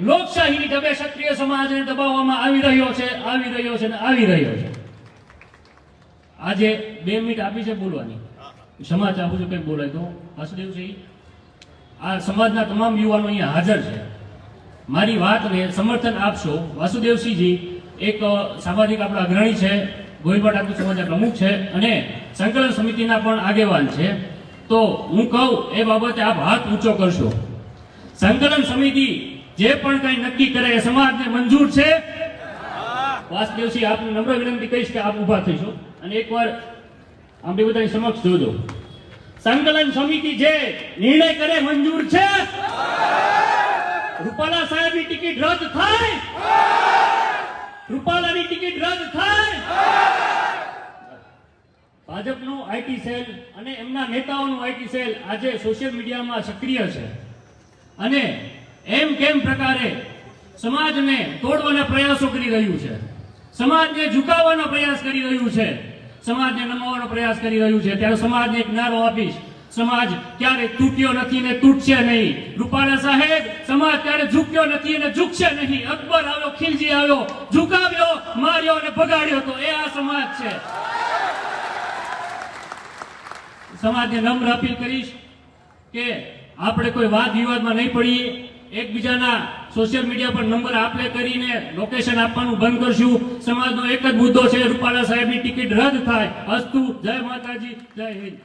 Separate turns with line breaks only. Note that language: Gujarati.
લોકશાહીની ઢબે ક્ષત્રિય સમાજને દબાવવામાં આવી રહ્યો છે, આવી રહ્યો છે ને આવી રહ્યો છે. આજે બે મિનિટ આપી છે બોલવાની. સમાજ આપું છું, કંઈક બોલાય તો. હસદેવસિંહ આ સમાજના તમામ યુવાનો અહીંયા હાજર છે. મારી વાતને સમર્થન આપશો. વાસુદેવસિંહજી એક સામાજિક આપણા અગ્રણી છે ગોહિલવા ઠાકોર સમાજના પ્રમુખ છે અને સંકલન સમિતિના પણ આગેવાન છે. તો હું કહું, એ બાબતે આપ હાથ ઊંચો કરશો. સંકલન સમિતિ જે પણ કઈ નક્કી કરે એ સમાજને મંજૂર છે? વાસુદેવસિંહ, આપને નમ્ર વિનંતી કહીશ કે આપ ઊભા થઈશો અને એકવાર આંબે બધાની સમક્ષ જોજો. સંકલન સમિતિ જે નિર્ણય કરે મંજૂર છે? રૂપાલા સાહેબની ટિકિટ રદ થાય? રૂપાલાની ટિકિટ રદ થાય? ભાજપનું આઈટી સેલ અને એમના નેતાઓનું આઈટી સેલ આજે સોશિયલ મીડિયામાં સક્રિય છે. અને એમ કેમ પ્રકારે સમાજને તોડવાના પ્રયાસો કરી રહ્યું છે? સમાજને ઝુકાવવાનો પ્રયાસ કરી રહ્યું છે? સમાજને નમાવવાનો પ્રયાસ કરી રહ્યું છે? ત્યારે સમાજને એક નારો આપીશ. સમાજ ક્યારે તૂટ્યો નથી ને તૂટશે નહીં. રૂપાલા સાહેબ, સમાજ ક્યારે ઝૂક્યો નથી અને ઝૂકશે નહીં. અકબર આવ્યો, ખિલજી આવ્યો, ઝુકાવ્યો, માર્યો અને ભગાડ્યો તો એ આ સમાજ છે. સમાજને નમ્ર અપીલ કરીશ કે આપણે કોઈ વાદ વિવાદમાં નહીં પડીએ. એકબીજાના સોશિયલ મીડિયા પર નંબર આપલે કરીને લોકેશન આપવાનું બંધ કરશું. સમાજનો એક જ મુદ્દો છે, રૂપાલા સાહેબની ટિકિટ રદ થાય. અસ્તુ, જય માતાજી, જય હિન્દ.